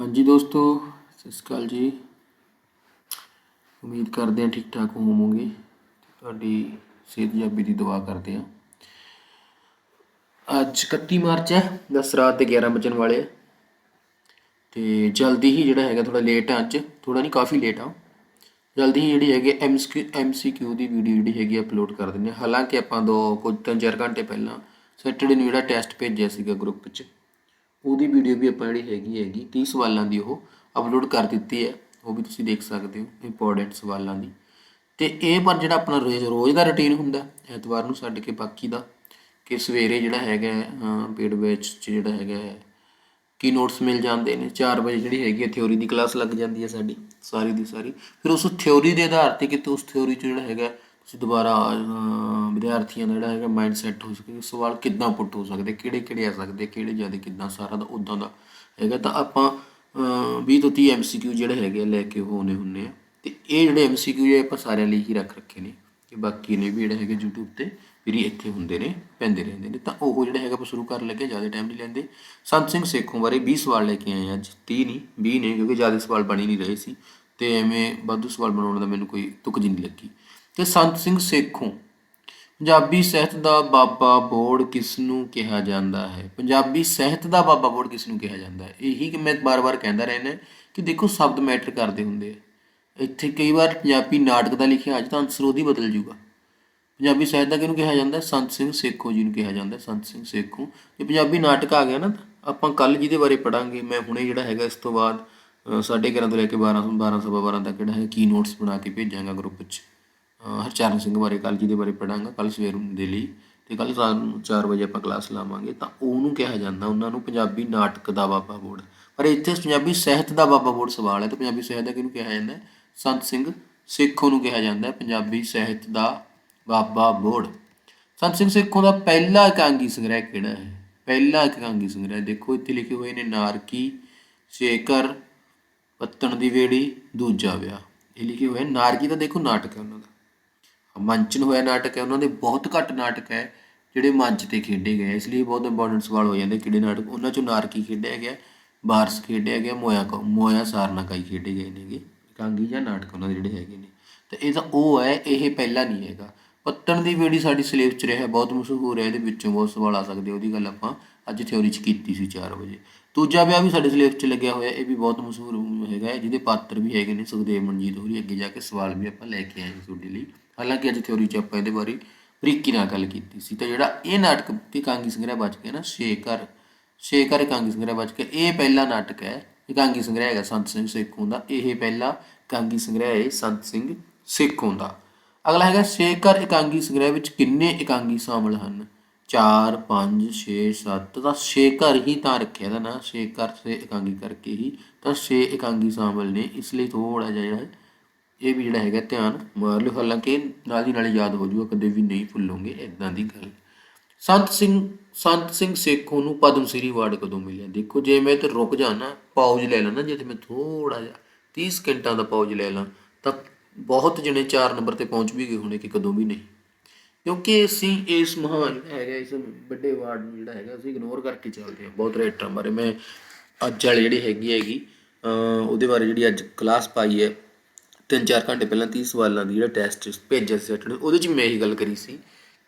ਹਾਂਜੀ ਦੋਸਤੋ, ਸਤਿ ਸ਼੍ਰੀ ਅਕਾਲ ਜੀ। ਉਮੀਦ ਕਰਦੇ ਹਾਂ ਠੀਕ ਠਾਕ ਹੋਵੋਗੇ। ਤੁਹਾਡੀ ਸਿਹਤ ਜਾਬੀ ਦੀ ਦੁਆ ਕਰਦੇ ਹਾਂ। ਅੱਜ 31 ਮਾਰਚ ਹੈ 10 ਰਾਤ ਦੇ 11 ਵਜਣ ਵਾਲੇ ਆ। ਤੇ ਜਲਦੀ ਹੀ ਜਿਹੜਾ ਹੈਗਾ ਥੋੜਾ ਲੇਟ ਆ ਅੱਜ ਥੋੜਾ ਨਹੀਂ, ਕਾਫੀ ਲੇਟ ਆ। ਜਲਦੀ ਹੀ ਜਿਹੜੀ ਹੈਗੀ ਐਮਸੀਕਿਊ ਦੀ ਵੀਡੀਓ ਜਿਹੜੀ ਹੈਗੀ ਅਪਲੋਡ ਕਰ ਦਿੰਦੇ ਹਾਂ। ਹਾਲਾਂਕਿ ਆਪਾਂ ਦੋ ਕੁਝ ਤਿੰਨ ਚਾਰ ਘੰਟੇ ਪਹਿਲਾਂ ਸੈਟਰਡੇ ਨੂੰ ਜਿਹੜਾ ਟੈਸਟ ਭੇਜਿਆ ਸੀਗਾ ਗਰੁੱਪ 'ਚ। ਉਹਦੀ ਵੀਡੀਓ ਵੀ ਆਪਾਂ ਜਿਹੜੀ ਹੈਗੀ ਹੈਗੀ 30 ਸਵਾਲਾਂ ਦੀ ਉਹ ਅਪਲੋਡ ਕਰ ਦਿੱਤੀ ਹੈ। ਉਹ ਵੀ ਤੁਸੀਂ ਦੇਖ ਸਕਦੇ ਹੋ ਇੰਪੋਰਟੈਂਟ ਸਵਾਲਾਂ ਦੀ। ਤੇ ਇਹ ਪਰ ਜਿਹੜਾ ਆਪਣਾ ਰੋਜ਼ ਰੋਜ਼ ਦਾ ਰੁਟੀਨ ਹੁੰਦਾ ਐਤਵਾਰ ਨੂੰ ਛੱਡ ਕੇ ਬਾਕੀ ਦਾ, ਕਿ ਸਵੇਰੇ ਜਿਹੜਾ ਹੈਗਾ ਪੇਡ ਵਿੱਚ ਚ ਜਿਹੜਾ ਹੈਗਾ ਕੀ ਨੋਟਸ ਮਿਲ ਜਾਂਦੇ ਨੇ। 4 ਵਜੇ ਜਿਹੜੀ ਹੈਗੀ ਹੈ ਥਿਉਰੀ ਦੀ ਕਲਾਸ ਲੱਗ ਜਾਂਦੀ ਹੈ ਸਾਡੀ, ਸਾਰੀ ਦੀ ਸਾਰੀ। ਫਿਰ ਉਸ ਥਿਉਰੀ ਦੇ ਆਧਾਰ ਤੇ ਕਿਤੇ ਉਸ ਥਿਉਰੀ 'ਚ ਜਿਹੜਾ ਹੈਗਾ ਤੁਸੀਂ ਦੁਬਾਰਾ ਵਿਦਿਆਰਥੀਆਂ ਦਾ ਜਿਹੜਾ ਹੈਗਾ ਮਾਈਂਡ ਸੈੱਟ ਹੋ ਸਕੇ ਸਵਾਲ ਕਿੱਦਾਂ ਪੁੱਟ ਹੋ ਸਕਦੇ ਕਿਹੜੇ ਕਿਹੜੇ ਆ ਸਕਦੇ ਕਿਹੜੇ ਜ਼ਿਆਦਾ ਕਿੱਦਾਂ ਸਾਰਾ ਦਾ ਉਦਾਂ ਦਾ ਹੈਗਾ। ਤਾਂ ਆਪਾਂ ਅਹ, 20 ਤੋਂ 30 ਐਮਸੀਕਿਊ ਜਿਹੜੇ ਹੈਗੇ ਆ ਲੈ ਕੇ ਹੋਣੇ ਹੁੰਨੇ ਆ। ਤੇ ਇਹ ਜਿਹੜੇ ਐਮਸੀਕਿਊ ਜੇ ਆਪਾਂ ਸਾਰਿਆਂ ਲਈ ਹੀ ਰੱਖ ਰੱਖੇ ਨੇ। ਕਿ ਬਾਕੀ ਨੇ ਵੀ ਜਿਹੜੇ ਹੈਗੇ YouTube ਤੇ ਫਿਰ ਇੱਥੇ ਹੁੰਦੇ ਨੇ ਪੈਂਦੇ ਰਹਿੰਦੇ ਨੇ। ਤਾਂ ਉਹ ਜਿਹੜਾ ਹੈਗਾ ਆਪਾਂ ਸ਼ੁਰੂ ਕਰਨ ਲੱਗੇ ਜ਼ਿਆਦਾ ਟਾਈਮ ਨਹੀਂ ਲੈਂਦੇ। ਸੰਤ ਸਿੰਘ ਸੇਖੋਂ ਬਾਰੇ 20 ਸਵਾਲ ਲੈ ਕੇ ਆਏ ਹਾਂ ਅੱਜ 30 ਨਹੀਂ 20 ਨੇ ਕਿਉਂਕਿ ਜ਼ਿਆਦਾ ਸਵਾਲ ਬਣ ਹੀ ਨਹੀਂ ਰਹੇ ਸੀ। ਤੇ ਐਵੇਂ ਵਾਧੂ ਸਵਾਲ ਬਣਾਉਣ ਦਾ ਮੈਨੂੰ ਕੋਈ ਤੁਕ ਜੀ ਨਹੀਂ ਲੱਗੀ। ਤੇ ਸੰਤ ਸਿੰਘ ਸੇਖੋਂ ਪੰਜਾਬੀ ਸਾਹਿਤ ਦਾ ਬਾਬਾ ਬੋੜ ਕਿਸ ਨੂੰ ਕਿਹਾ ਜਾਂਦਾ ਹੈ? ਪੰਜਾਬੀ ਸਾਹਿਤ ਦਾ ਬਾਬਾ ਬੋੜ ਕਿਸ ਨੂੰ ਕਿਹਾ ਜਾਂਦਾ ਹੈ? ਇਹੀ ਕਿ ਮੈਂ ਬਾਰ-ਬਾਰ ਕਹਿੰਦਾ ਰਹਿਣਾ ਕਿ ਦੇਖੋ ਸ਼ਬਦ ਮੈਟਰ ਕਰਦੇ ਹੁੰਦੇ ਆ। ਇੱਥੇ ਕਈ ਵਾਰ ਪੰਜਾਬੀ ਨਾਟਕ ਦਾ ਲਿਖਿਆ ਅੱਜ ਤਾਂ ਆਨਸਰ ਉਹਦੀ ਬਦਲ ਜੂਗਾ। ਪੰਜਾਬੀ ਸਾਹਿਤ ਦਾ ਕਿਹਨੂੰ ਕਿਹਾ ਜਾਂਦਾ ਸੰਤ ਸਿੰਘ ਸੇਖੋਂ ਜੀ ਨੂੰ ਕਿਹਾ ਜਾਂਦਾ ਸੰਤ ਸਿੰਘ ਸੇਖੋਂ। ਇਹ ਪੰਜਾਬੀ ਨਾਟਕ ਆ ਗਿਆ ਨਾ ਤਾਂ ਆਪਾਂ ਕੱਲ ਜਿਹਦੇ ਬਾਰੇ ਪੜਾਂਗੇ ਮੈਂ ਹੁਣੇ ਜਿਹੜਾ ਹੈਗਾ ਇਸ ਤੋਂ ਬਾਅਦ ਅ, ਸਾਢੇ 11 ਤੋਂ ਲੈ ਕੇ 12 12 ਸਵਾ 12 ਤੱਕ ਜਿਹੜਾ ਹੈ ਕੀ ਨੋਟਸ ਬਣਾ ਕੇ ਭੇਜਾਂਗਾ ਗਰੁੱਪ 'ਚ। ਹਰਚਰਨ ਸਿੰਘ ਬਾਰੇ ਕੱਲ ਜਿਹਦੇ ਬਾਰੇ ਪੜਾਂਗਾ ਕੱਲ ਸਵੇਰ ਨੂੰ ਦੇ ਲਈ ਤੇ ਕੱਲ ਰਾਤ ਨੂੰ 4 ਵਜੇ ਆਪਾਂ ਕਲਾਸ ਲਾਵਾਂਗੇ ਤਾਂ ਉਹਨੂੰ ਕਿਹਾ ਜਾਂਦਾ, ਉਹਨਾਂ ਨੂੰ ਪੰਜਾਬੀ ਨਾਟਕ ਦਾ ਬਾਬਾ ਬੋਰਡ। ਪਰ ਇੱਥੇ ਪੰਜਾਬੀ ਸਾਹਿਤ ਦਾ ਬਾਬਾ ਬੋਰਡ ਸਵਾਲ ਹੈ ਤਾਂ ਪੰਜਾਬੀ ਸਾਹਿਤ ਦਾ ਕਿਹਨੂੰ ਕਿਹਾ ਜਾਂਦਾ ਸੰਤ ਸਿੰਘ ਸੇਖੋਂ ਨੂੰ ਕਿਹਾ ਜਾਂਦਾ ਪੰਜਾਬੀ ਸਾਹਿਤ ਦਾ ਬਾਬਾ ਬੋਰਡ। ਸੰਤ ਸਿੰਘ ਸੇਖੋਂ ਦਾ ਪਹਿਲਾ ਇਕਾਂਗੀ ਸੰਗ੍ਰਹਿ ਕਿਹੜਾ ਹੈ? ਪਹਿਲਾ ਇਕਾਂਗੀ ਸੰਗ੍ਰਹਿ ਦੇਖੋ, ਇੱਥੇ ਲਿਖੇ ਹੋਏ ਨੇ ਨਾਰਕੀ ਸ਼ੇਕਰ ਪੱਤਣ ਦੀ ਵੇੜੀ, ਦੂਜਾ ਵਿਆਹ। ਇਹ ਲਿਖੇ ਹੋਏ ਨਾਰਕੀ ਤਾਂ ਦੇਖੋ ਨਾਟਕ ਹੈ ਉਹਨਾਂ ਦਾ। ਮੰਚਨ ਹੋਇਆ ਨਾਟਕ ਹੈ ਉਹਨਾਂ ਦੇ ਬਹੁਤ ਘੱਟ ਨਾਟਕ ਹੈ ਜਿਹੜੇ ਮੰਚ ਤੇ ਖੇਡੇ ਗਏ ਇਸ ਲਈ ਬਹੁਤ ਇੰਪੋਰਟੈਂਟ ਸਵਾਲ ਹੋ ਜਾਂਦੇ ਕਿਹੜੇ ਨਾਟਕ ਉਹਨਾਂ ਚੋਂ ਨਾਰਕੀ ਖੇਡਿਆ ਗਿਆ ਬਾਰਸ ਖੇਡਿਆ ਗਿਆ ਮੋਇਆ ਕੋ ਮੋਇਆ ਸਾਰਨਾ ਕਾਈ ਖੇਡੇ ਗਏ ਨੇਗੇ ਕਾਂਗੀ ਜਾਂ ਨਾਟਕ ਉਹਨਾਂ ਦੇ ਜਿਹੜੇ ਹੈਗੇ ਨੇ। ਤਾਂ ਇਹ ਤਾਂ ਉਹ ਹੈ ਇਹ ਪਹਿਲਾ ਨਹੀਂ ਹੈਗਾ। ਪੱਤਣ ਦੀ ਬੇੜੀ ਸਾਡੀ ਸਿਲੇਬਸ 'ਚ ਰਿਹਾ ਬਹੁਤ ਮਸ਼ਹੂਰ ਹੈ ਇਹਦੇ ਵਿੱਚੋਂ ਬਹੁਤ ਸਵਾਲ ਆ ਸਕਦੇ ਉਹਦੀ ਗੱਲ ਆਪਾਂ ਅੱਜ ਥਿਉਰੀ 'ਚ ਕੀਤੀ ਸੀ 4 ਵਜੇ। ਦੂਜਾ ਵਿਆਹ ਵੀ ਸਾਡੇ ਸਿਲੇਬਸ 'ਚ ਲੱਗਿਆ ਹੋਇਆ ਇਹ ਵੀ ਬਹੁਤ ਮਸ਼ਹੂਰ ਹੈਗਾ ਹੈ, ਜਿਹਦੇ ਪਾਤਰ ਵੀ ਹੈਗੇ ਨੇ ਸੁਖਦੇਵ ਮਨਜੀਤ ਹੋਰੀ ਅੱਗੇ ਜਾ ਕੇ ਸਵਾਲ ਵੀ ਆਪਾਂ ਲੈ ਕੇ ਆਏ ਤੁਹਾਡੇ ਲਈ। ਹਾਲਾਂਕਿ ਅੱਜ ਥਿਉਰੀ 'ਚ ਆਪਾਂ ਇਹਦੇ ਬਾਰੇ ਬਰੀਕੀ ਨਾਲ ਗੱਲ ਕੀਤੀ ਸੀ ਤਾਂ ਜਿਹੜਾ ਇਹ ਨਾਟਕ ਇਕਾਂਗੀ ਸੰਗ੍ਰਹਿ ਬਚ ਗਿਆ ਨਾ ਸ਼ੇਕਰ ਸ਼ੇਕਰ ਇਕਾਂਗੀ ਸੰਗ੍ਰਹਿ ਬਚ ਕੇ ਇਹ ਪਹਿਲਾ ਨਾਟਕ ਹੈ ਇਕਾਂਗੀ ਸੰਗ੍ਰਹਿ ਹੈਗਾ ਸੰਤ ਸਿੰਘ ਸੇਖੋਂ ਦਾ, ਇਹ ਪਹਿਲਾ ਇਕਾਂਗੀ ਸੰਗ੍ਰਹਿ ਹੈ ਸੰਤ ਸਿੰਘ ਸੇਖੋਂ ਦਾ। ਅਗਲਾ ਹੈਗਾ ਸ਼ੇਕਰ ਇਕਾਂਗੀ ਸੰਗ੍ਰਹਿ ਵਿੱਚ ਕਿੰਨੇ ਇਕਾਂਗੀ ਸ਼ਾਮਲ ਹਨ? 4 5 6 7 ਤਾਂ ਸ਼ੇਕਰ ਹੀ ਤਾਂ ਰੱਖਿਆ ਦਾ ਨਾ ਸ਼ੇਕਰ ਸੇ ਇਕਾਂਗੀ ਕਰਕੇ ਹੀ ਤਾਂ 6 ਇਕਾਂਗੀ ਸ਼ਾਮਲ ਨੇ, ਇਸ ਲਈ ਥੋੜਾ ਜਿਹਾ ਜਿਹੜਾ ਹੈ ਇਹ ਵੀ ਜਿਹੜਾ ਹੈਗਾ ਧਿਆਨ ਮਾਰ ਲਿਓ। ਹਾਲਾਂਕਿ ਨਾਲ ਦੀ ਨਾਲ ਯਾਦ ਹੋ ਜੂਗਾ, ਕਦੇ ਵੀ ਨਹੀਂ ਭੁੱਲੋਗੇ ਇਦਾਂ ਦੀ ਗੱਲ। ਸੰਤ ਸਿੰਘ ਸੰਤ ਸਿੰਘ ਸੇਖੋਂ ਨੂੰ ਪਦਮ ਸ੍ਰੀ ਅਵਾਰਡ ਕਦੋਂ ਮਿਲਿਆ? ਦੇਖੋ, ਜੇ ਮੈਂ ਤੇ ਰੁਕ ਜਾਣਾ ਪਾਉਜ ਲੈ ਲੈਣਾ ਜੇ ਤੇ ਮੈਂ ਥੋੜਾ ਜਿਹਾ 30 ਸਕਿੰਟਾਂ ਦਾ ਪਾਉਜ ਲੈ ਲਾਂ, ਤਾਂ ਬਹੁਤ ਜਣੇ 4 ਨੰਬਰ ਤੇ ਪਹੁੰਚ ਵੀ ਗਏ ਹੋਣੇ ਕਿ ਕਦੋਂ ਵੀ ਨਹੀਂ। ਕਿਉਂਕਿ ਅਸੀਂ ਇਸ ਮਹਾਨ ਹੈਗਾ, ਇਸ ਵੱਡੇ ਅਵਾਰਡ ਨੂੰ ਜਿਹੜਾ ਹੈਗਾ, ਅਸੀਂ ਇਗਨੋਰ ਕਰਕੇ ਚੱਲਦੇ ਹਾਂ। ਬਹੁਤ ਰਾਈਟਰਾਂ ਬਾਰੇ ਮੈਂ ਅੱਜ ਵਾਲੀ ਜਿਹੜੀ ਹੈਗੀ ਹੈਗੀ ਉਹਦੇ ਬਾਰੇ ਜਿਹੜੀ ਅੱਜ ਕਲਾਸ ਪਾਈ ਹੈ ਤਿੰਨ ਚਾਰ ਘੰਟੇ ਪਹਿਲਾਂ 30 ਸਵਾਲਾਂ ਦੀ ਜਿਹੜਾ ਟੈਸਟ ਭੇਜਿਆ ਸੀ ਸੈਟਰਡੇ, ਉਹਦੇ 'ਚ ਮੈਂ ਇਹੀ ਗੱਲ ਕਰੀ ਸੀ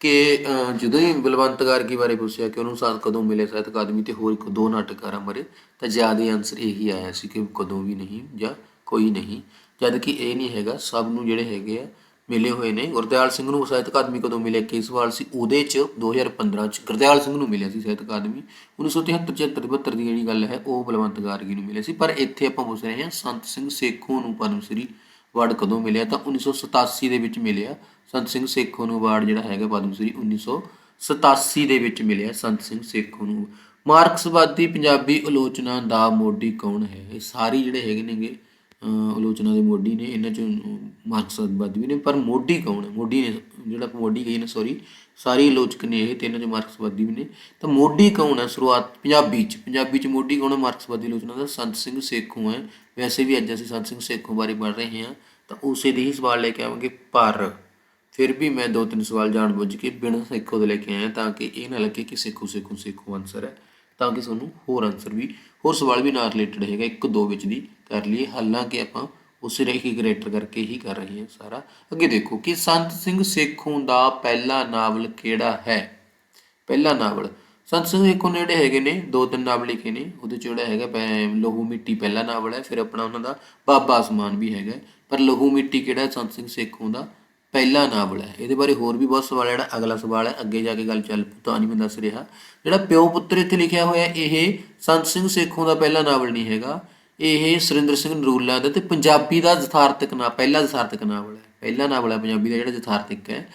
ਕਿ ਜਦੋਂ ਹੀ ਬਲਵੰਤ ਗਾਰਗੀ ਬਾਰੇ ਪੁੱਛਿਆ ਕਿ ਉਹਨੂੰ ਸਾਥ ਕਦੋਂ ਮਿਲੇ ਸਾਹਿਤ ਅਕਾਦਮੀ ਤੇ ਹੋਰ ਇੱਕ ਦੋ ਨਾਟਕਕਾਰਾਂ ਬਾਰੇ, ਤਾਂ ਜ਼ਿਆਦਾ ਆਨਸਰ ਇਹੀ ਆਇਆ ਸੀ ਕਿ ਕਦੋਂ ਵੀ ਨਹੀਂ ਜਾਂ ਕੋਈ ਨਹੀਂ। ਜਦ ਕਿ ਇਹ ਨਹੀਂ ਹੈਗਾ, ਸਭ ਨੂੰ ਜਿਹੜੇ ਹੈਗੇ ਆ, ਮਿਲੇ ਹੋਏ ਨੇ। ਗੁਰਦਿਆਲ ਸਿੰਘ ਨੂੰ ਸਾਹਿਤ ਅਕਾਦਮੀ ਕਦੋਂ ਮਿਲਿਆ ਕੀ ਸਵਾਲ ਸੀ, ਉਹਦੇ 'ਚ 2015 ਚ ਗੁਰਦਿਆਲ ਸਿੰਘ ਨੂੰ ਮਿਲਿਆ ਸੀ ਸਾਹਿਤ ਅਕਾਦਮੀ। 1973 76 72 ਦੀ ਜਿਹੜੀ ਗੱਲ ਹੈ, ਉਹ ਬਲਵੰਤ ਗਾਰਗੀ ਨੂੰ ਮਿਲਿਆ ਸੀ। ਪਰ ਇੱਥੇ ਆਪਾਂ ਪੁੱਛ ਰਹੇ ਹਾਂ, ਸੰਤ ਸਿੰਘ ਸੇਖੋਂ ਨੂੰ ਪਦਮ ਸ੍ਰੀ ਅਵਾਰਡ ਕਦੋਂ ਮਿਲਿਆ? ਤਾਂ 1987 ਦੇ ਵਿੱਚ ਮਿਲਿਆ। ਸੰਤ ਸਿੰਘ ਸੇਖੋਂ ਨੂੰ ਅਵਾਰਡ ਜਿਹੜਾ ਹੈਗਾ ਪਦਮ ਸ੍ਰੀ 1987 ਦੇ ਵਿੱਚ ਮਿਲਿਆ ਸੰਤ ਸਿੰਘ ਸੇਖੋਂ ਨੂੰ। ਮਾਰਕਸਵਾਦੀ ਪੰਜਾਬੀ ਆਲੋਚਨਾ ਦਾ ਮੋਢੀ ਕੌਣ ਹੈ? ਇਹ ਸਾਰੇ ਜਿਹੜੇ ਹੈਗੇ ਨੇਗੇ ਆਲੋਚਨਾ ਦੇ ਮੋਢੀ ਨੇ, ਇਹਨਾਂ ਚੋਂ ਮਾਰਕਸਵਾਦੀ ਵੀ ਨੇ, ਪਰ ਮੋਢੀ ਕੌਣ ਹੈ? ਮੋਢੀ ਨੇ, ਜਿਹੜਾ ਆਪਾਂ ਮੋਢੀ ਕਹੀ ਨਾ ਸੌਰੀ ਸਾਰੇ ਆਲੋਚਕ ਨੇ ਇਹ, ਤੇ ਇਹਨਾਂ ਚੋਂ ਮਾਰਕਸਵਾਦੀ ਵੀ ਨੇ। ਤਾਂ ਮੋਢੀ ਕੌਣ ਹੈ? ਸ਼ੁਰੂਆਤ ਪੰਜਾਬੀ ਚ ਪੰਜਾਬੀ ਚ ਮੋਢੀ ਕੌਣ ਹੈ? ਮਾਰਕਸਵਾਦੀ ਆਲੋਚਨਾ ਦਾ, ਸੰਤ ਸਿੰਘ ਸੇਖੋਂ ਹੈ। ਵੈਸੇ ਵੀ ਅੱਜ ਅਸੀਂ ਸੰਤ ਸਿੰਘ ਸੇਖੋਂ ਬਾਰੇ ਪੜ੍ਹ ਰਹੇ ਹਾਂ, ਤਾਂ ਉਸੇ ਦੇ ਹੀ ਸਵਾਲ ਲੈ ਕੇ ਆਵਾਂਗੇ, ਪਰ ਫਿਰ ਵੀ ਮੈਂ ਦੋ ਤਿੰਨ ਸਵਾਲ ਜਾਣ ਬੁੱਝ ਕੇ ਬਿਨਾਂ ਸੇਖੋਂ ਦੇ ਲੈ ਕੇ ਆਇਆ, ਤਾਂ ਕਿ ਇਹ ਨਾ ਲੱਗੇ ਕਿ ਸੇਖੋਂ ਸੇਖੋਂ ਸੇਖੋਂ ਆਨਸਰ ਹੈ। ਤਾਂ ਕਿ ਸਾਨੂੰ ਹੋਰ ਆਨਸਰ ਵੀ, ਹੋਰ ਸਵਾਲ ਵੀ ਨਾਲ ਰਿਲੇਟਡ ਹੈਗਾ, ਇੱਕ ਦੋ ਵਿੱਚ ਦੀ ਕਰ ਲਈਏ। ਹਾਲਾਂਕਿ ਆਪਾਂ ਉਸ ਰੇਖੀ ਕਰਕੇ ਹੀ ਕਰ ਰਹੇ ਹਾਂ ਸਾਰਾ। ਅੱਗੇ ਦੇਖੋ ਕਿ ਸੰਤ ਸਿੰਘ ਸੇਖੋਂ ਦਾ ਪਹਿਲਾ ਨਾਵਲ ਕਿਹੜਾ ਹੈ? ਪਹਿਲਾ ਨਾਵਲ। ਸੰਤ ਸਿੰਘ ਸੇਖੋਂ ਨੇ ਜਿਹੜੇ ਹੈਗੇ ਨੇ, ਦੋ ਤਿੰਨ ਨਾਵਲ ਲਿਖੇ ਨੇ। ਉਹਦੇ ਚ ਜਿਹੜਾ ਹੈਗਾ, ਪੈ- ਲਹੂ ਮਿੱਟੀ ਪਹਿਲਾ ਨਾਵਲ ਹੈ, ਫਿਰ ਆਪਣਾ ਉਹਨਾਂ ਦਾ ਬਾਬਾ ਅਸਮਾਨ ਵੀ ਹੈਗਾ। ਪਰ ਲਹੂ ਮਿੱਟੀ ਕਿਹੜਾ ਸੰਤ ਸਿੰਘ ਸੇਖੋਂ ਦਾ ਪਹਿਲਾ ਨਾਵਲ ਹੈ। ਇਹਦੇ ਬਾਰੇ ਹੋਰ ਵੀ ਬਹੁਤ ਸਵਾਲ ਹੈ, ਜਿਹੜਾ ਅਗਲਾ ਸਵਾਲ ਹੈ। ਅੱਗੇ ਜਾ ਕੇ ਗੱਲ ਚੱਲ ਤਾਂ ਨਹੀਂ ਮੈਂ ਦੱਸ ਰਿਹਾ। ਜਿਹੜਾ ਪਿਓ ਪੁੱਤਰ ਇੱਥੇ ਲਿਖਿਆ ਹੋਇਆ ਇਹ ਸੰਤ ਸਿੰਘ ਸੇਖੋਂ ਦਾ ਪਹਿਲਾ ਨਾਵਲ ਨਹੀਂ ਹੈਗਾ। ਇਹ ਸੁਰਿੰਦਰ ਸਿੰਘ ਨਰੂਲਾ ਦਾ ਤੇ ਪੰਜਾਬੀ ਦਾ ਯਥਾਰਥਕ ਨਾ, ਪਹਿਲਾ ਯਥਾਰਥਕ ਨਾਵਲ ਹੈ। ਪਹਿਲਾ ਨਾਵਲ ਹੈ ਪੰਜਾਬੀ ਦਾ ਜਿਹੜਾ ਯਥਾਰਥਕ ਹੈ।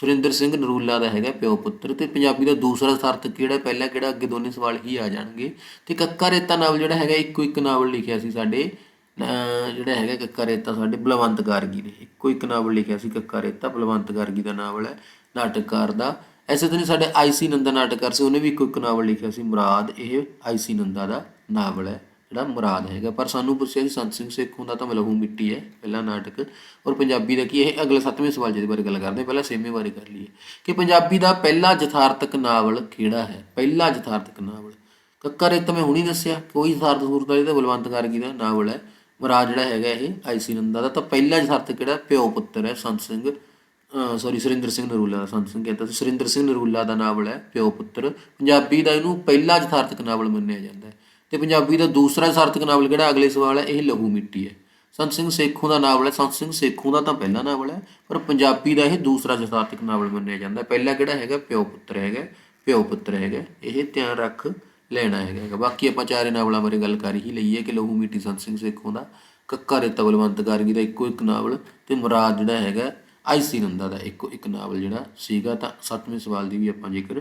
ਸੁਰਿੰਦਰ ਸਿੰਘ ਨਰੂਲਾ ਦਾ ਹੈਗਾ ਪਿਓ ਪੁੱਤਰ ਤੇ ਪੰਜਾਬੀ ਦਾ ਦੂਸਰਾ ਯਥਾਰਥਕ ਕਿਹੜਾ, ਪਹਿਲਾ ਕਿਹੜਾ, ਅੱਗੇ ਦੋਨੇ ਸਵਾਲ ਹੀ ਆ ਜਾਣਗੇ। ਤੇ ਕੱਕਾ ਰੇਤਾ ਨਾਵਲ ਜਿਹੜਾ ਹੈਗਾ, ਇੱਕੋ ਇੱਕ ਨਾਵਲ ਲਿਖਿਆ ਸੀ ਸਾਡੇ ਜਿਹੜਾ ਹੈਗਾ ਕੱਕਾ ਰੇਤਾ ਸਾਡੇ ਬਲਵੰਤ ਗਾਰਗੀ ਨੇ। ਇੱਕੋ ਇੱਕ ਨਾਵਲ ਲਿਖਿਆ ਸੀ ਕੱਕਾ ਰੇਤਾ, ਬਲਵੰਤ ਗਾਰਗੀ ਦਾ ਨਾਵਲ ਹੈ, ਨਾਟਕਕਾਰ ਦਾ। ਐਸੇ ਤਰ੍ਹਾਂ ਹੀ ਸਾਡੇ ਆਈਸੀ ਨੰਦਾ ਨਾਟਕਕਾਰ ਸੀ, ਉਹਨੇ ਵੀ ਇੱਕੋ ਇੱਕ ਨਾਵਲ ਲਿਖਿਆ ਸੀ, ਮੁਰਾਦ, ਇਹ ਆਈਸੀ ਨੰਦਾ ਦਾ ਨਾਵਲ ਹੈ, ਜਿਹੜਾ ਮੁਰਾਦ ਹੈਗਾ। ਪਰ ਸਾਨੂੰ ਪੁੱਛਿਆ ਕਿ ਸੰਤ ਸਿੰਘ ਸੇਖੋਂ ਦਾ ਤਾਂ ਮਲਹੂ ਮਿੱਟੀ ਹੈ, ਪਹਿਲਾ ਨਾਟਕ। ਔਰ ਪੰਜਾਬੀ ਦਾ ਕੀ ਇਹ ਅਗਲੇ ਸੱਤਵੇਂ ਸਵਾਲ ਜਿਹਦੇ ਬਾਰੇ ਗੱਲ ਕਰਦੇ, ਪਹਿਲਾਂ ਛੇਵੇਂ ਬਾਰੇ ਕਰ ਲਈਏ। ਕਿ ਪੰਜਾਬੀ ਦਾ ਪਹਿਲਾ ਯਥਾਰਥਕ ਨਾਵਲ ਕਿਹੜਾ ਹੈ? ਪਹਿਲਾ ਯਥਾਰਥਕ ਨਾਵਲ। ਕੱਕਾ ਰੇਤ ਮੈਂ ਹੁਣੀ ਦੱਸਿਆ, ਕੋਈ ਯਥਾਰਥ ਸੂਰਤ ਵਾਲੀ ਤਾਂ ਬਲਵੰਤ ਗਾਰਗੀ ਦਾ ਨਾਵਲ ਹੈ। ਮਹਾਰਾਜ ਜਿਹੜਾ ਹੈਗਾ ਇਹ ਆਈਸੀ ਨੰਦਾ ਦਾ, ਤਾਂ ਪਹਿਲਾ ਯਥਾਰਥਕ ਕਿਹੜਾ? ਪਿਓ ਪੁੱਤਰ ਹੈ, ਸੰਤ ਸਿੰਘ ਸੌਰੀ ਸੁਰਿੰਦਰ ਸਿੰਘ ਨਰੂਲਾ ਦਾ, ਸੰਤ ਸਿੰਘ ਕਹਿੰਦਾ ਸੀ। ਸੁਰਿੰਦਰ ਸਿੰਘ ਨਰੂਲਾ ਦਾ ਨਾਵਲ ਹੈ, ਪਿਓ ਪੁੱਤਰ। ਪੰਜਾਬੀ ਦਾ ਇਹਨੂੰ ਪਹਿਲਾ ਯਥਾਰਥਕ ਨਾਵਲ ਮੰਨਿਆ ਜਾਂਦਾ ਹੈ। ਤੇ ਪੰਜਾਬੀ ਦਾ ਦੂਸਰਾ ਯਥਾਰਥਕ ਨਾਵਲ ਕਿਹੜਾ? ਅਗਲੇ ਸਵਾਲ ਹੈ, ਇਹ ਲਹੂ ਮਿੱਟੀ ਹੈ। ਸੰਤ ਸਿੰਘ ਸੇਖੋਂ ਦਾ ਨਾਵਲ ਹੈ, ਸੰਤ ਸਿੰਘ ਸੇਖੋਂ ਦਾ ਤਾਂ ਪਹਿਲਾ ਨਾਵਲ ਹੈ, ਪਰ ਪੰਜਾਬੀ ਦਾ ਇਹ ਦੂਸਰਾ ਯਥਾਰਥਕ ਨਾਵਲ ਮੰਨਿਆ ਜਾਂਦਾ ਪਹਿਲਾ ਕਿਹੜਾ ਹੈਗਾ? ਪਿਓ ਪੁੱਤਰ ਹੈਗਾ, ਪਿਓ ਪੁੱਤਰ ਹੈਗਾ। ਇਹ ਧਿਆਨ ਰੱਖ। ਲੈਣਾ ਹੈਗਾ ਹੈਗਾ। ਬਾਕੀ ਆਪਾਂ ਚਾਰੇ ਨਾਵਲਾਂ ਬਾਰੇ ਗੱਲ ਕਰ ਹੀ ਲਈ ਹੈ ਕਿ ਲਹੂ ਮਿੱਟੀ ਸੰਤ ਸਿੰਘ ਸੇਖੋਂ ਦਾ, ਕੱਕਾ ਰੇਤਾ ਬਲਵੰਤ ਗਾਰਗੀ ਦਾ ਇੱਕੋ ਇੱਕ ਨਾਵਲ ਤੇ ਮੁਰਾਦ ਜਿਹੜਾ ਹੈਗਾ ਆਈਸੀ ਨੰਦਾ ਦਾ ਇੱਕੋ ਇੱਕ ਨਾਵਲ ਜਿਹੜਾ ਸੀਗਾ। ਤਾਂ ਸੱਤਵੇਂ ਸਵਾਲ ਦੀ ਵੀ ਆਪਾਂ ਜ਼ਿਕਰ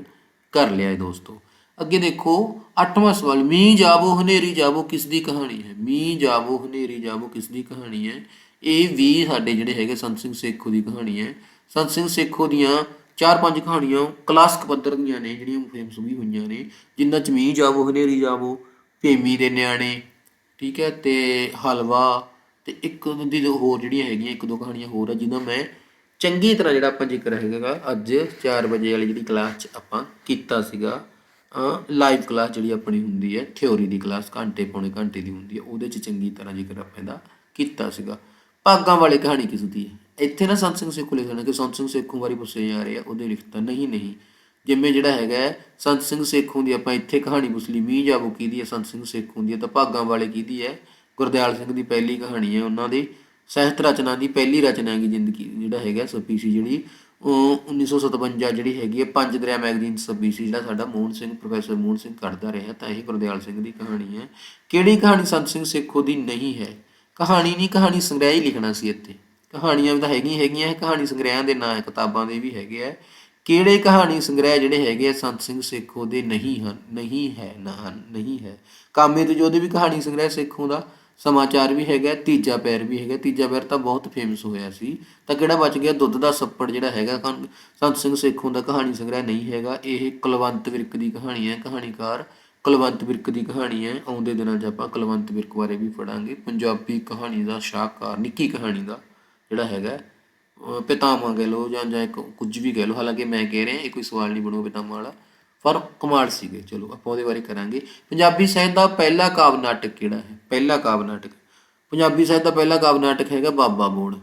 ਕਰ ਲਿਆ ਹੈ ਦੋਸਤੋ। ਅੱਗੇ ਦੇਖੋ, ਅੱਠਵਾਂ ਸਵਾਲ, ਮੀਂਹ ਜਾਵੋ ਹਨੇਰੀ ਜਾਵੋ ਕਿਸ ਦੀ ਕਹਾਣੀ ਹੈ? ਮੀਂਹ ਜਾਵੋ ਹਨੇਰੀ ਜਾਵੋ ਕਿਸ ਦੀ ਕਹਾਣੀ ਹੈ? ਇਹ ਵੀ ਸਾਡੇ ਜਿਹੜੇ ਹੈਗੇ ਸੰਤ ਸਿੰਘ ਸੇਖੋ ਦੀ ਕਹਾਣੀ ਹੈ। ਸੰਤ ਸਿੰਘ ਸੇਖੋ ਦੀਆਂ ਚਾਰ ਪੰਜ ਕਹਾਣੀਆਂ ਕਲਾਸਿਕ ਪੱਧਰ ਦੀਆਂ ਨੇ, ਜਿਹੜੀਆਂ ਫੇਮਸ ਵੀ ਹੋਈਆਂ ਨੇ। ਜਿਨ੍ਹਾਂ ਚ ਮੀਂਹ ਜਾਵੋ, ਹਨੇਰੀ ਜਾਵੋ, ਭੇਮੀ ਦੇ ਨਿਆਣੇ, ਠੀਕ ਹੈ, ਤੇ ਹਲਵਾ, ਤੇ ਇੱਕ ਦੀ ਦੋ ਹੋਰ ਜਿਹੜੀਆਂ ਹੈਗੀਆਂ, ਇੱਕ ਦੋ ਕਹਾਣੀਆਂ ਹੋਰ ਆ ਜਿਹਦਾ ਮੈਂ ਚੰਗੀ ਤਰ੍ਹਾਂ ਜਿਹੜਾ ਆਪਾਂ ਜ਼ਿਕਰ ਹੈਗਾ ਅੱਜ 4 ਵਜੇ ਵਾਲੀ ਜਿਹੜੀ ਕਲਾਸ 'ਚ ਆਪਾਂ ਕੀਤਾ ਸੀਗਾ ਲਾਈਵ ਕਲਾਸ ਜਿਹੜੀ ਆਪਣੀ ਹੁੰਦੀ ਹੈ ਥਿਉਰੀ ਦੀ ਕਲਾਸ, ਘੰਟੇ ਪੌਣੇ ਘੰਟੇ ਦੀ ਹੁੰਦੀ ਹੈ, ਉਹਦੇ 'ਚ ਚੰਗੀ ਤਰ੍ਹਾਂ ਜ਼ਿਕਰ ਆਪਾਂ ਇਹਦਾ ਕੀਤਾ ਸੀਗਾ। ਭਾਗਾਂ ਵਾਲੀ ਕਹਾਣੀ ਕਿਸ ਦੀ ਹੈ? ਇੱਥੇ ਨਾ ਸੰਤ ਸਿੰਘ ਸੇਖੋਂ ਲਿਖਣਾ ਕਿ ਸੰਤ ਸਿੰਘ ਸੇਖੋਂ ਬਾਰੇ ਪੁੱਛੇ ਜਾ ਰਹੇ ਆ ਉਹਦੇ ਲਿਖਤਾ, ਨਹੀਂ ਨਹੀਂ, ਜਿਵੇਂ ਜਿਹੜਾ ਹੈਗਾ ਸੰਤ ਸਿੰਘ ਸੇਖੋਂ ਦੀ ਆਪਾਂ ਇੱਥੇ ਕਹਾਣੀ ਪੁੱਛ ਲਈ, ਮੀਂਹ ਜਾਵੋ ਕਿਹਦੀ ਹੈ ਸੰਤ ਸਿੰਘ ਸੇਖੋਂ ਦੀ ਹੈ, ਤਾਂ ਭਾਗਾਂ ਵਾਲੇ ਕਿਹਦੀ ਹੈ? ਗੁਰਦਿਆਲ ਸਿੰਘ ਦੀ ਪਹਿਲੀ ਕਹਾਣੀ ਹੈ, ਉਹਨਾਂ ਦੀ ਸਾਹਿਤ ਰਚਨਾ ਦੀ ਪਹਿਲੀ ਰਚਨਾ ਹੈਗੀ ਜ਼ਿੰਦਗੀ, ਜਿਹੜਾ ਹੈਗਾ ਸਪੀਸੀ ਜਿਹੜੀ, ਉਹ 1957 ਜਿਹੜੀ ਹੈਗੀ ਹੈ, ਪੰਜ ਦਰਿਆ ਮੈਗਜ਼ੀਨ ਸਪੀਸੀ ਜਿਹੜਾ ਸਾਡਾ ਮੋਹਨ ਸਿੰਘ, ਪ੍ਰੋਫੈਸਰ ਮੋਹਨ ਸਿੰਘ ਕੱਢਦਾ ਰਿਹਾ, ਤਾਂ ਇਹ ਗੁਰਦਿਆਲ ਸਿੰਘ ਦੀ ਕਹਾਣੀ ਹੈ। ਕਿਹੜੀ ਕਹਾਣੀ ਸੰਤ ਸਿੰਘ ਸੇਖੋਂ ਦੀ ਨਹੀਂ ਹੈ? ਕਹਾਣੀ ਨਹੀਂ, ਕਹਾਣੀ ਸੰਗ੍ਰਹਿ ਹੀ ਲਿਖਣਾ ਸੀ ਇੱਥੇ। ਕਹਾਣੀਆਂ ਵੀ ਤਾਂ ਹੈਗੀਆਂ ਹੈਗੀਆਂ, ਇਹ ਕਹਾਣੀ ਸੰਗ੍ਰਹਿਆਂ ਦੇ ਨਾਂ ਕਿਤਾਬਾਂ ਦੇ ਵੀ ਹੈਗੇ ਆ। ਕਿਹੜੇ ਕਹਾਣੀ ਸੰਗ੍ਰਹਿ ਜਿਹੜੇ ਹੈਗੇ ਆ, ਸੰਤ ਸਿੰਘ ਸੇਖੋਂ ਦੇ ਨਹੀਂ ਹਨ, ਨਹੀਂ ਹੈ, ਨਾ ਹਨ, ਨਹੀਂ ਹੈ। ਕਾਮੇ ਤੇ ਜੋਧੇ ਵੀ ਕਹਾਣੀ ਸੰਗ੍ਰਹਿ ਸੇਖੋਂ ਦਾ ਸਮਾਚਾਰ ਵੀ ਹੈਗਾ, ਤੀਜਾ ਪੈਰ ਵੀ ਹੈਗਾ। ਤੀਜਾ ਪੈਰ ਤਾਂ ਬਹੁਤ ਫੇਮਸ ਹੋਇਆ ਸੀ। ਤਾਂ ਕਿਹੜਾ ਬਚ ਗਿਆ? ਦੁੱਧ ਦਾ ਸੱਪੜ ਜਿਹੜਾ ਹੈਗਾ ਸੰਤ ਸਿੰਘ ਸੇਖੋਂ ਦਾ ਕਹਾਣੀ ਸੰਗ੍ਰਹਿ ਨਹੀਂ ਹੈਗਾ। ਇਹ ਕੁਲਵੰਤ ਵਿਰਕ ਦੀ ਕਹਾਣੀ ਹੈ, ਕਹਾਣੀਕਾਰ ਕੁਲਵੰਤ ਵਿਰਕ ਦੀ ਕਹਾਣੀ ਹੈ। ਆਉਂਦੇ ਦਿਨਾਂ 'ਚ ਆਪਾਂ ਕੁਲਵੰਤ ਵਿਰਕ ਬਾਰੇ ਵੀ ਪੜਾਂਗੇ ਪੰਜਾਬੀ ਕਹਾਣੀ ਦਾ ਸ਼ਾਹਕਾਰ, ਨਿੱਕੀ ਕਹਾਣੀ ਦਾ। ਜਿਹੜਾ ਹੈਗਾ ਅਹ ਪਿਤਾਮਾ ਕਹਿ ਲਓ ਜਾਂ ਜਾਂ ਇੱਕ ਕੁਝ ਵੀ ਕਹਿ ਲਓ, ਹਾਲਾਂਕਿ ਮੈਂ ਕਹਿ ਰਿਹਾ, ਇਹ ਕੋਈ ਸਵਾਲ ਨਹੀਂ ਬਣੂ ਪਿਤਾਮਾ ਵਾਲਾ। ਪਰ ਕਮਾਲ ਸੀਗੇ, ਚਲੋ ਆਪਾਂ ਉਹਦੇ ਬਾਰੇ ਕਰਾਂਗੇ। ਪੰਜਾਬੀ ਸਾਹਿਤ ਦਾ ਪਹਿਲਾ ਕਾਵਿ ਨਾਟਕ ਕਿਹੜਾ ਹੈ? ਪਹਿਲਾ ਕਾਵ ਨਾਟਕ। ਪੰਜਾਬੀ ਸਾਹਿਤ ਦਾ ਪਹਿਲਾ ਕਾਵਿ ਨਾਟਕ ਹੈਗਾ ਬਾਬਾ ਮੋੜ,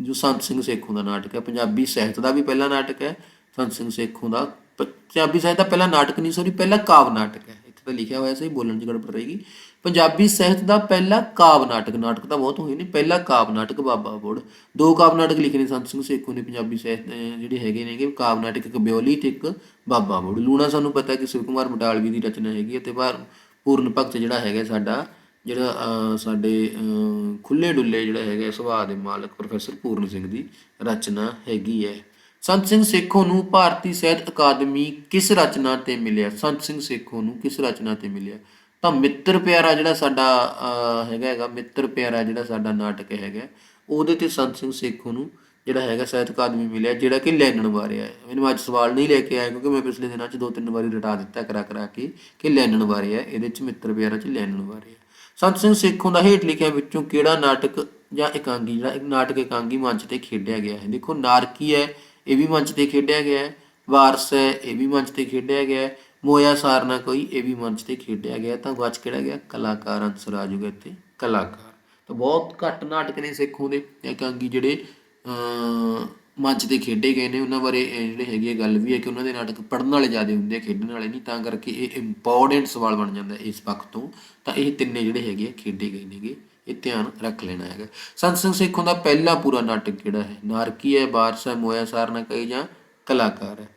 ਜੋ ਸੰਤ ਸਿੰਘ ਸੇਖੋਂ ਦਾ ਨਾਟਕ ਹੈ। ਪੰਜਾਬੀ ਸਾਹਿਤ ਦਾ ਵੀ ਪਹਿਲਾ ਨਾਟਕ ਹੈ, ਸੰਤ ਸਿੰਘ ਸੇਖੋਂ ਦਾ। ਪੰਜਾਬੀ ਸਾਹਿਤ ਦਾ ਪਹਿਲਾ ਨਾਟਕ ਨਹੀਂ ਸੌਰੀ ਪਹਿਲਾ ਕਾਵ ਨਾਟਕ ਹੈ। ਤਾਂ ਲਿਖਿਆ ਹੋਇਆ ਸੀ ਬੋਲਣ 'ਚ ਗੜਬੜ ਰਹੇਗੀ। ਪੰਜਾਬੀ ਸਾਹਿਤ ਦਾ ਪਹਿਲਾ ਕਾਵ ਨਾਟਕ ਨਾਟਕ ਤਾਂ ਬਹੁਤ ਹੋਏ ਨੇ ਪਹਿਲਾ ਕਾਵ ਨਾਟਕ ਬਾਬਾ ਬੋੜ। ਦੋ ਕਾਵ ਨਾਟਕ ਲਿਖੇ ਨੇ ਸੰਤ ਸਿੰਘ ਸੇਖੋਂ ਨੇ ਪੰਜਾਬੀ ਸਾਹਿਤ ਜਿਹੜੇ ਹੈਗੇ ਨੇਗੇ ਕਿ ਕਾਵ ਨਾਟਕ ਇੱਕ ਬਿਓਲੀ ਤੇ ਇੱਕ ਬਾਬਾ ਬੋੜ। ਲੂਣਾ ਸਾਨੂੰ ਪਤਾ ਕਿ ਸ਼ਿਵ ਕੁਮਾਰ ਮਟਾਲਵੀ ਦੀ ਰਚਨਾ ਹੈਗੀ ਹੈ ਤੇ ਪਰ ਪੂਰਨ ਭਗਤ ਜਿਹੜਾ ਹੈਗਾ ਸਾਡਾ ਜਿਹੜਾ ਸਾਡੇ ਅਹ, ਖੁੱਲੇ ਡੁੱਲੇ ਜਿਹੜਾ ਹੈਗਾ ਸੁਭਾਅ ਦੇ ਮਾਲਕ ਪ੍ਰੋਫੈਸਰ ਪੂਰਨ ਸਿੰਘ ਦੀ ਰਚਨਾ ਹੈਗੀ ਹੈ। ਸੰਤ ਸਿੰਘ ਸੇਖੋਂ ਨੂੰ ਭਾਰਤੀ ਸਾਹਿਤ ਅਕਾਦਮੀ ਕਿਸ ਰਚਨਾ ਤੇ ਮਿਲਿਆ? ਸੰਤ ਸਿੰਘ ਸੇਖੋਂ ਨੂੰ ਕਿਸ ਰਚਨਾ ਤੇ ਮਿਲਿਆ? ਤਾਂ ਮਿੱਤਰ ਪਿਆਰਾ ਜਿਹੜਾ ਸਾਡਾ ਹੈਗਾ ਹੈਗਾ, ਮਿੱਤਰ ਪਿਆਰਾ ਜਿਹੜਾ ਸਾਡਾ ਨਾਟਕ ਹੈਗਾ, ਉਹਦੇ ਤੇ ਸੰਤ ਸਿੰਘ ਸੇਖੋਂ ਨੂੰ ਜਿਹੜਾ ਹੈਗਾ ਸਾਹਿਤ ਅਕਾਦਮੀ ਮਿਲਿਆ, ਜਿਹੜਾ ਕਿ ਲੈਣਨ ਬਾਰੇ ਹੈ। ਮੈਨੂੰ ਅੱਜ ਸਵਾਲ ਨਹੀਂ ਲੈ ਕੇ ਆਇਆ ਕਿਉਂਕਿ ਮੈਂ ਪਿਛਲੇ ਦਿਨਾਂ 'ਚ ਦੋ ਤਿੰਨ ਵਾਰੀ ਰਟਾ ਦਿੱਤਾ ਕਰਾ ਕਰਾ ਕੇ ਕਿ ਲੈਣਨ ਬਾਰੇ ਹੈ, ਇਹਦੇ 'ਚ ਮਿੱਤਰ ਪਿਆਰਾ 'ਚ ਲੈਣਨ ਬਾਰੇ ਹੈ। ਸੰਤ ਸਿੰਘ ਸੇਖੋਂ ਦਾ ਹੇਠ ਲਿਖਿਆ ਵਿੱਚੋਂ ਕਿਹੜਾ ਨਾਟਕ ਜਾਂ ਇਕਾਂਗੀ, ਜਿਹੜਾ ਇੱਕ ਨਾਟਕ ਇਕਾਂਗੀ ਮੰਚ ਤੇ ਖੇਡਿਆ ਗਿਆ ਹੈ? ਦੇਖੋ, ਨਾਰਕੀ ਹੈ ਇਹ ਵੀ ਮੰਚ ਤੇ ਖੇਡਿਆ ਗਿਆ ਹੈ। ਵਾਰਸ ਹੈ, ਇਹ ਵੀ ਮੰਚ ਤੇ ਖੇਡਿਆ ਗਿਆ ਹੈ। ਮੋਇਆ ਸਾਰਨਾ ਕੋਈ, ਇਹ ਵੀ ਮੰਚ ਤੇ ਖੇਡਿਆ ਗਿਆ ਤਾਂ ਗਵਾਚ ਕਿਹੜਾ ਗਿਆ? ਕਲਾਕਾਰ ਅੰਸਰ ਆ ਜਾਊਗਾ ਇੱਥੇ, ਕਲਾਕਾਰ। ਤਾਂ ਬਹੁਤ ਘੱਟ ਨਾਟਕ ਨੇ ਸਿੱਖੋਂ ਦੇ ਇਕਾਂਗੀ ਜਿਹੜੇ ਮੰਚ ਤੇ ਖੇਡੇ ਗਏ ਨੇ, ਉਹਨਾਂ ਬਾਰੇ ਇਹ ਜਿਹੜੇ ਹੈਗੇ ਆ ਗੱਲ ਵੀ ਹੈ ਕਿ ਉਹਨਾਂ ਦੇ ਨਾਟਕ ਪੜ੍ਹਨ ਵਾਲੇ ਜ਼ਿਆਦਾ ਹੁੰਦੇ ਆ, ਖੇਡਣ ਵਾਲੇ ਨਹੀਂ। ਤਾਂ ਕਰਕੇ ਇਹ ਇੰਪੋਰਟੈਂਟ ਸਵਾਲ ਬਣ ਜਾਂਦਾ ਇਸ ਪੱਖ ਤੋਂ। ਤਾਂ ਇਹ ਤਿੰਨੇ ਜਿਹੜੇ ਹੈਗੇ ਆ, ਖੇਡੇ ਗਏ ਨੇਗੇ। ਇਹ ਧਿਆਨ ਰੱਖ ਲੈਣਾ ਹੈਗਾ। ਸੰਤ ਸਿੰਘ ਸੇਖੋਂ ਦਾ ਪਹਿਲਾ ਪੂਰਾ ਨਾਟਕ ਕਿਹੜਾ ਹੈ? ਨਾਰਕੀ ਹੈ ਬਾਰਸ ਹੈ ਮੋਇਆ ਸਾਰਨਾ ਕਹੀ ਜਾਂ ਕਲਾਕਾਰ ਹੈ।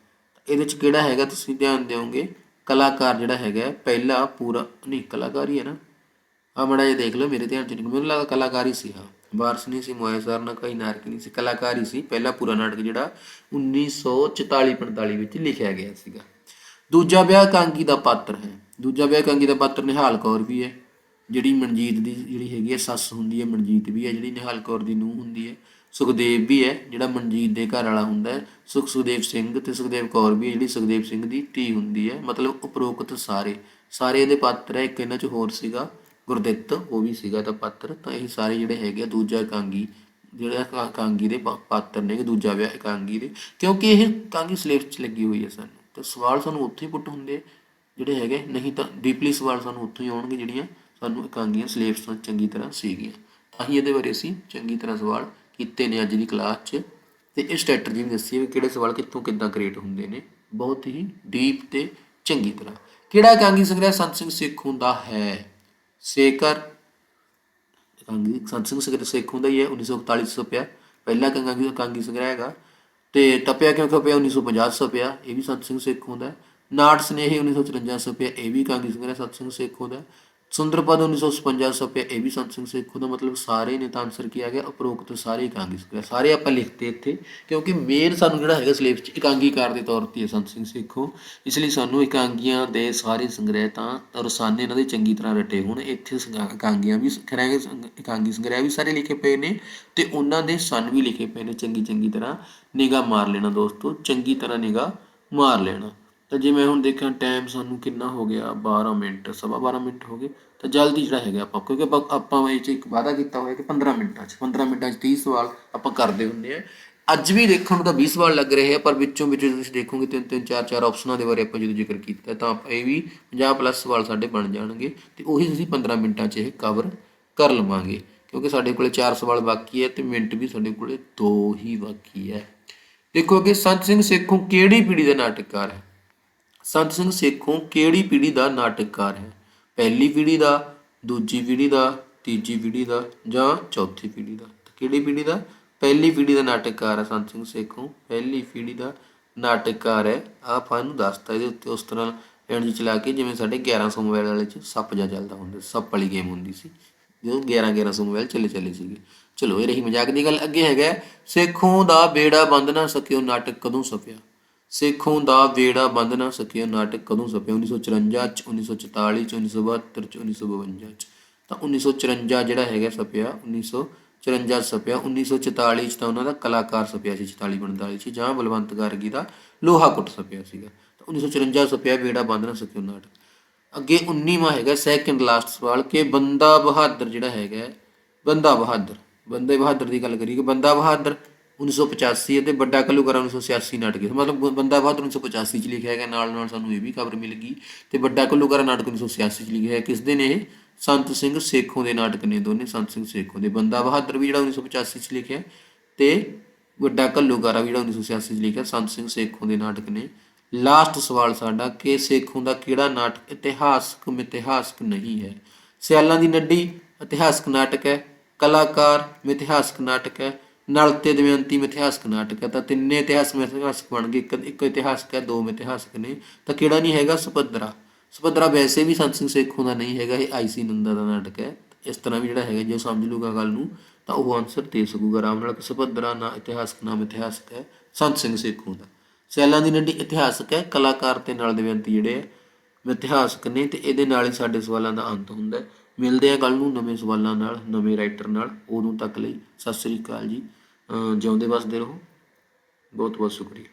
ਇਹਦੇ ਚ ਕਿਹੜਾ ਹੈਗਾ ਤੁਸੀਂ ਧਿਆਨ ਦਿਓਗੇ? ਕਲਾਕਾਰ ਜਿਹੜਾ ਹੈਗਾ ਪਹਿਲਾ ਪੂਰਾ, ਨਹੀਂ, ਕਲਾਕਾਰ ਹੀ ਹੈ ਨਾ। ਆ ਮੜਾ ਇਹ ਦੇਖ ਲਓ ਮੇਰੇ ਧਿਆਨ ਚ ਨਹੀਂ, ਮੈਨੂੰ ਲੱਗਾ ਕਲਾਕਾਰ ਹੀ ਸੀ, ਹਾਂ। ਵਾਰਸ ਨਹੀਂ ਸੀ, ਮੋਇਆ ਸਾਰਨਾ ਕਈ ਨਾਰਕ ਨਹੀਂ ਸੀ, ਕਲਾਕਾਰ ਹੀ ਸੀ। ਪਹਿਲਾ ਪੂਰਾ ਨਾਟਕ ਜਿਹੜਾ 1944-45 ਵਿੱਚ ਲਿਖਿਆ ਗਿਆ ਸੀਗਾ। ਦੂਜਾ ਵਿਆਹ ਕਾਂਗੀ ਦਾ ਪਾਤਰ ਹੈ। ਦੂਜਾ ਵਿਆਹ ਕਾਂਗੀ ਦਾ ਪਾਤਰ ਨਿਹਾਲ ਕੌਰ ਵੀ ਹੈ। ਜਿਹੜੀ ਮਨਜੀਤ ਦੀ ਜਿਹੜੀ ਹੈਗੀ ਹੈ ਸੱਸ ਹੁੰਦੀ ਹੈ ਮਨਜੀਤ ਵੀ ਹੈ ਜਿਹੜੀ ਨਿਹਾਲ ਕੌਰ ਦੀ ਨੂੰਹ ਹੁੰਦੀ ਹੈ ਸੁਖਦੇਵ ਵੀ ਹੈ ਜਿਹੜਾ ਮਨਜੀਤ ਦੇ ਘਰ ਵਾਲਾ ਹੁੰਦਾ ਹੈ, ਸੁਖ ਸੁਖਦੇਵ ਸਿੰਘ ਤੇ ਸੁਖਦੇਵ ਕੌਰ ਵੀ ਹੈ ਜਿਹੜੀ ਸੁਖਦੇਵ ਸਿੰਘ ਦੀ ਧੀ ਹੁੰਦੀ ਹੈ ਮਤਲਬ ਉਪਰੋਕਤ ਸਾਰੇ। ਸਾਰੇ ਇਹਦੇ ਪਾਤਰ ਹੈ ਇੱਕ ਇਹਨਾਂ ਚ ਹੋਰ ਸੀਗਾ, ਗੁਰਦਿੱਤ, ਉਹ ਵੀ ਸੀਗਾ ਤਾਂ ਪਾਤਰ, ਤਾਂ ਇਹ ਸਾਰੇ ਜਿਹੜੇ ਹੈਗੇ ਆ, ਦੂਜਾ ਇਕਾਂਗੀ ਜਿਹੜਾ ਇਕਾ- ਦੇ ਪਾ- ਪਾਤਰ ਨੇ, ਦੂਜਾ ਵਿਆਹ ਇਕਾਂਗੀ ਦੇ, ਕਿਉਂਕਿ ਇਹ ਕਾਂਗੀ ਸਿਲੇਬਸ 'ਚ ਲੱਗੀ ਹੋਈ ਹੈ ਸਾਨੂੰ, ਤਾਂ ਸਵਾਲ ਸਾਨੂੰ ਉੱਥੇ ਹੀ ਪੁੱਟ ਹੁੰਦੇ ਜਿਹੜੇ ਹੈਗੇ ਨਹੀਂ ਤਾਂ ਡੀਪਲੀ ਸਵਾਲ ਸਾਨੂੰ ਉੱਥੋਂ ਹੀ ਆਉਣਗੇ ਜਿਹੜੀਆਂ ਸਾਨੂੰ ਇਕਾਂਗੀਆਂ ਸਿਲੇਬਸ ਤੋਂ ਚੰਗੀ ਤਰ੍ਹਾਂ ਸੀਗੀਆਂ। ਤਾਂ ਹੀ ਇਹਦੇ ਬਾਰੇ ਅਸੀਂ ਚੰਗੀ ਤਰ੍ਹਾਂ ਸਵਾਲ ਕੀਤੇ ਨੇ ਅੱਜ ਦੀ ਕਲਾਸ 'ਚ। ਤੇ ਇਹ ਸਟ੍ਰੈਟਜੀ ਵੀ ਦੱਸੀ ਵੀ ਕਿਹੜੇ ਸਵਾਲ ਕਿੱਥੋਂ ਕਿੱਦਾਂ ਕ੍ਰੀਏਟ ਹੁੰਦੇ ਨੇ। ਬਹੁਤ ਹੀ ਡੀਪ ਤੇ ਚੰਗੀ ਤਰ੍ਹਾਂ। ਕਿਹੜਾ ਇਕਾਂਗੀ ਸੰਗ੍ਰਹਿ ਸੰਤ ਸਿੰਘ ਸਿੱਖ ਹੁੰਦਾ ਹੈ? ਸੇਕਰ। ਕਾਂਗੀ ਸੰਤ ਸਿੰਘ ਸੰਗ੍ਰਹਿ ਸੇਖੋਂ ਦਾ ਹੀ ਹੈ 1941 ਚ ਪਿਆ ਪਹਿਲਾ ਕਾਂਗੀ ਕਾਂਗੀ ਸੰਗ੍ਰਹਿ ਹੈਗਾ। ਤੇ ਟੱਪਿਆ ਕਿਉਂ ਛਪਿਆ? 1950 ਚ ਪਿਆ ਇਹ ਵੀ ਸੰਤ ਸਿੰਘ ਸੇਖੋਂ ਦਾ ਹੈ। ਨਾਟ ਸਨੇਹੀ 1954 ਚ ਪਿਆ ਇਹ ਵੀ ਕਾਂਗੀ ਸੰਗ੍ਰਹਿ ਸੰਤ ਸਿੰਘ ਸਿੱਖ ਹੁੰਦਾ। ਸੁੰਦਰਪਦ 1956 ਚ ਛਪਿਆ ਇਹ ਵੀ ਸੰਤ ਸਿੰਘ ਸੇਖੋਂ ਦਾ ਮਤਲਬ ਸਾਰੇ ਨੇ ਤਾਂ ਆਨਸਰ ਕੀ ਆ ਗਿਆ, ਉਪਰੋਕਤ ਸਾਰੇ ਇਕਾਂਗੀ ਸੰਗ੍ਰਹਿ ਸਾਰੇ ਆਪਾਂ ਲਿਖਤੇ ਇੱਥੇ, ਕਿਉਂਕਿ ਮੇਨ ਸਾਨੂੰ ਜਿਹੜਾ ਹੈਗਾ ਸਿਲੇਬਸ ਚ ਇਕਾਂਗੀਕਾਰ ਦੇ ਤੌਰ ਤੇ ਸੰਤ ਸਿੰਘ ਸੇਖੋਂ। ਇਸ ਲਈ ਸਾਨੂੰ ਇਕਾਂਗੀਆਂ ਦੇ ਸਾਰੇ ਸੰਗ੍ਰਹਿ ਤਾਂ ਰਸਾਨੇ ਇਹਨਾਂ ਦੇ ਚੰਗੀ ਤਰ੍ਹਾਂ ਰਟੇ ਹੋਣ। ਇੱਥੇ ਸੰਗਾ- ਇਕਾਂਗੀਆਂ ਵੀ ਕਰਾਂਗੇ ਇਕਾਂਗੀ ਸੰਗ੍ਰਹਿ ਵੀ ਸਾਰੇ ਲਿਖੇ ਪਏ ਨੇ ਤੇ ਉਹਨਾਂ ਦੇ ਸਨ ਵੀ ਲਿਖੇ ਪਏ ਨੇ ਚੰਗੀ ਚੰਗੀ ਤਰ੍ਹਾਂ। ਨਿਗਾਹ ਮਾਰ ਲੈਣਾ ਦੋਸਤੋ, ਚੰਗੀ ਤਰ੍ਹਾਂ ਨਿਗਾਹ ਮਾਰ ਲੈਣਾ। ਤਾਂ ਜੇ ਮੈਂ ਹੁਣ ਦੇਖਾਂ ਟਾਈਮ ਸਾਨੂੰ ਕਿੰਨਾ ਹੋ ਗਿਆ? 12 ਮਿੰਟ, ਸਵਾ 12 ਮਿੰਟ ਹੋ ਗਏ। ਤਾਂ ਜਲਦੀ ਜਿਹੜਾ ਹੈਗਾ ਆਪਾਂ, ਕਿਉਂਕਿ ਆਪਾਂ ਆਪਾਂ ਇਹ 'ਚ ਇੱਕ ਵਾਅਦਾ ਕੀਤਾ ਹੋਇਆ ਕਿ 15 ਮਿੰਟਾਂ 'ਚ 15 ਮਿੰਟਾਂ 'ਚ 30 ਸਵਾਲ ਆਪਾਂ ਕਰਦੇ ਹੁੰਦੇ ਆ ਅੱਜ ਵੀ ਦੇਖਣ ਨੂੰ ਤਾਂ 20 ਸਵਾਲ ਲੱਗ ਰਹੇ ਆ, ਪਰ ਵਿੱਚੋਂ ਵਿੱਚ ਤੁਸੀਂ ਦੇਖੋਗੇ, ਤਿੰਨ ਤਿੰਨ, ਚਾਰ ਚਾਰ ਆਪਸ਼ਨਾਂ ਦੇ ਬਾਰੇ ਆਪਾਂ ਜਦੋਂ ਜ਼ਿਕਰ ਕੀਤਾ, ਤਾਂ ਆਪਾਂ ਇਹ ਵੀ 50 ਪਲੱਸ ਸਵਾਲ ਸਾਡੇ ਬਣ ਜਾਣਗੇ। ਤੇ ਉਹੀ ਤੁਸੀਂ 15 ਮਿੰਟਾਂ 'ਚ ਇਹ ਕਵਰ ਕਰ ਲਵਾਂਗੇ। ਕਿਉਂਕਿ ਸਾਡੇ ਕੋਲੇ 4 ਸਵਾਲ ਬਾਕੀ ਹੈ ਤੇ ਮਿੰਟ ਵੀ ਸਾਡੇ ਕੋਲੇ 2 ਹੀ ਬਾਕੀ ਹੈ। ਦੇਖੋ ਕਿ ਸੰਤ ਸਿੰਘ ਸੇਖੋਂ ਕਿਹੜੀ ਪੀੜ੍ਹੀ ਦਾ ਨਾਟਕਕਾਰ ਹੈ? ਸੰਤ ਸਿੰਘ ਸੇਖੋਂ ਕਿਹੜੀ ਪੀੜ੍ਹੀ ਦਾ ਨਾਟਕਕਾਰ ਹੈ? ਪਹਿਲੀ ਪੀੜ੍ਹੀ ਦਾ, ਦੂਜੀ ਪੀੜ੍ਹੀ ਦਾ, ਤੀਜੀ ਪੀੜ੍ਹੀ ਦਾ ਜਾਂ ਚੌਥੀ ਪੀੜ੍ਹੀ ਦਾ? ਕਿਹੜੀ ਪੀੜ੍ਹੀ ਦਾ? ਪਹਿਲੀ ਪੀੜ੍ਹੀ ਦਾ ਨਾਟਕਕਾਰ ਹੈ ਸੰਤ ਸਿੰਘ ਸੇਖੋਂ। ਪਹਿਲੀ ਪੀੜ੍ਹੀ ਦਾ ਨਾਟਕਕਾਰ ਹੈ। ਆਹ ਆਪਾਂ ਇਹਨੂੰ ਦੱਸਤਾ, ਇਹਦੇ ਉੱਤੇ ਉਸ ਤਰ੍ਹਾਂ ਲੈਣ ਚਲਾ ਕੇ ਜਿਵੇਂ ਸਾਡੇ 1100 ਮੋਬਾਈਲ ਵਾਲੇ ਚ ਸੱਪ ਜਾ ਚੱਲਦਾ ਹੁੰਦਾ, ਸੱਪ ਵਾਲੀ ਗੇਮ ਹੁੰਦੀ ਸੀ। ਜਦੋਂ 11 1100 ਮੋਬਾਈਲ ਚੱਲੇ ਚੱਲੇ ਸੀਗੇ। ਚਲੋ, ਇਹ ਰਹੀ ਮਜ਼ਾਕ ਦੀ ਗੱਲ। ਅੱਗੇ ਹੈਗਾ ਸੇਖੋਂ ਦਾ ਬੇੜਾ ਬੰਦ ਨਾ ਸਕਿਓ, ਨਾਟਕ ਕਦੋਂ ਛਪਿਆ ਸੇਖੋਂ ਦਾ ਬੇੜਾ ਬੰਦ ਨਾ ਸਕਿਓ ਨਾਟਕ ਕਦੋਂ ਛਪਿਆ? 1954 ਚ 1944 ਚ 1972 ਚ 1952 ਚ। ਤਾਂ 1954 ਜਿਹੜਾ ਹੈਗਾ ਛਪਿਆ 1954 ਚ ਛਪਿਆ 1944 ਚ ਤਾਂ ਉਹਨਾਂ ਦਾ ਕਲਾਕਾਰ ਛਪਿਆ ਸੀ 44 45 ਚ। ਜਾਂ ਬਲਵੰਤ ਗਾਰਗੀ ਦਾ ਲੋਹਾ ਕੁੱਟ ਛਪਿਆ ਸੀਗਾ। ਤਾਂ 1954 ਛਪਿਆ ਬੇੜਾ ਬੰਦ ਨਾ ਸਕਿਓ ਨਾਟਕ। ਅੱਗੇ 19ਵਾਂ ਹੈਗਾ ਸੈਕਿੰਡ ਲਾਸਟ ਸਵਾਲ, ਕਿ ਬੰਦਾ ਬਹਾਦਰ ਜਿਹੜਾ ਹੈਗਾ, ਬੰਦਾ ਬਹਾਦਰ, ਬੰਦੇ ਬਹਾਦਰ ਦੀ ਗੱਲ ਕਰੀਏ ਕਿ ਬੰਦਾ ਬਹਾਦਰ 1985 ਅਤੇ ਵੱਡਾ ਘੱਲੂਘਾਰਾ 1986 ਨਾਟਕ ਹੈ। ਮਤਲਬ ਬੰਦਾ ਬਹਾਦਰ 1985 ਚ ਲਿਖਿਆ ਹੈਗਾ ਨਾਲ ਨਾਲ ਸਾਨੂੰ ਇਹ ਵੀ ਖਬਰ ਮਿਲ ਗਈ ਤੇ ਵੱਡਾ ਘੱਲੂਘਾਰਾ ਨਾਟਕ 1986 ਚ ਲਿਖਿਆ ਹੈ ਕਿਸ ਦੇ ਨੇ? ਇਹ ਸੰਤ ਸਿੰਘ ਸੇਖੋਂ ਦੇ ਨਾਟਕ ਨੇ ਦੋਨੇ, ਸੰਤ ਸਿੰਘ ਸੇਖੋਂ ਦੇ। ਬੰਦਾ ਬਹਾਦਰ ਵੀ ਜਿਹੜਾ 1985 ਚ ਲਿਖਿਆ ਤੇ ਵੱਡਾ ਘੱਲੂਘਾਰਾ ਵੀ ਜਿਹੜਾ 1986 ਚ ਲਿਖਿਆ, ਸੰਤ ਸਿੰਘ ਸੇਖੋਂ ਦੇ ਨਾਟਕ ਨੇ। ਲਾਸਟ ਸਵਾਲ ਸਾਡਾ, ਕਿ ਸੇਖੋਂ ਦਾ ਕਿਹੜਾ ਨਾਟਕ ਇਤਿਹਾਸਕ ਮਿਤਿਹਾਸਕ ਨਹੀਂ ਹੈ? ਸਿਆਲਾਂ ਦੀ ਨੱਡੀ ਇਤਿਹਾਸਕ ਨਾਟਕ ਹੈ, ਕਲਾਕਾਰ ਮਿਤਿਹਾਸਕ ਨਾਟਕ ਹੈ ਨਲ ਤੇ ਦਮਯੰਤੀ ਮਿਥਿਹਾਸਕ ਨਾਟਕ ਹੈ, ਤਾਂ ਤਿੰਨੇ ਇਤਿਹਾਸ ਮਿਥਿਹਾਸਕ ਬਣ ਗਏ, ਇੱਕ ਇੱਕ ਇਤਿਹਾਸਕ ਹੈ, ਦੋ ਮਿਥਿਹਾਸਕ ਨੇ। ਤਾਂ ਕਿਹੜਾ ਨਹੀਂ ਹੈਗਾ? ਸੁਭਦਰਾ। ਸੁਭਦਰਾ ਵੈਸੇ ਵੀ ਸੰਤ ਸਿੰਘ ਸੇਖੋਂ ਦਾ ਨਹੀਂ ਹੈਗਾ, ਇਹ ਆਈਸੀ ਨੰਦਾ ਦਾ ਨਾਟਕ ਹੈ। ਇਸ ਤਰ੍ਹਾਂ ਵੀ ਜਿਹੜਾ ਹੈਗਾ, ਜੇ ਉਹ ਸਮਝ ਲੂਗਾ ਗੱਲ ਨੂੰ, ਤਾਂ ਉਹ ਆਨਸਰ ਦੇ ਸਕੂਗਾ ਆਰਾਮ ਨਾਲ, ਕਿ ਸੁਭਦਰਾ ਨਾ ਇਤਿਹਾਸਕ ਨਾਮ ਇਤਿਹਾਸਕ ਹੈ, ਸੰਤ ਸਿੰਘ ਸੇਖੋਂ ਦਾ। ਸੈਲਾਂ ਦੀ ਨੱਡੀ ਇਤਿਹਾਸਕ ਹੈ, ਕਲਾਕਾਰ ਤੇ ਨਾਲ ਦਮਯੰਤੀ ਜਿਹੜੇ ਹੈ ਇਤਿਹਾਸਕ ਨੇ, ਤੇ ਇਹਦੇ ਨਾਲ ਹੀ ਸਾਡੇ ਸਵਾਲਾਂ ਦਾ ਅੰਤ ਹੁੰਦਾ ਹੈ। ਮਿਲਦੇ ਆ ਕੱਲ ਨੂੰ ਨਵੇਂ ਸਵਾਲਾਂ ਨਾਲ, ਨਵੇਂ ਰਾਈਟਰ ਨਾਲ ਉਦੋਂ ਤੱਕ ਲਈ। ਸਤਿ ਸ੍ਰੀ ਅਕਾਲ ਜੀ। ਜਿਉਂਦੇ ਵਸਦੇ ਰਹੋ। ਬਹੁਤ ਬਹੁਤ ਸ਼ੁਕਰੀਆ।